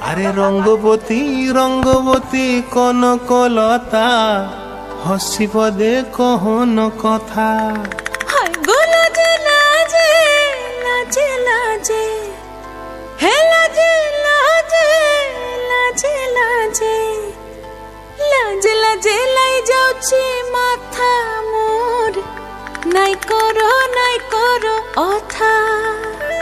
আরে রঙ্গবতী রঙ্গবতী কনকলতা হসি পদে কহন কথা। মাথা মোর। নাই করো নাই করো, অথা।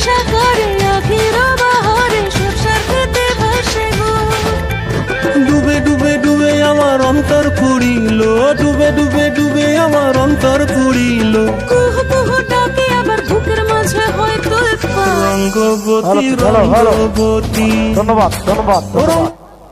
আকারে সাকারে আখির বাহারে সরষার খেতে ভাসে গো। ডুবে ডুবে ডুবে আমার অন্তর পুড়িল ডুবে ডুবে ডুবে আমার অন্তর পুড়িল। কুহ কুহ ডাকে আবার বুকের মাঝে হয় তুলপা রঙ্গবতী। রঙ্গবতী। ধন্যবাদ ধন্যবাদ ধন্যবাদ।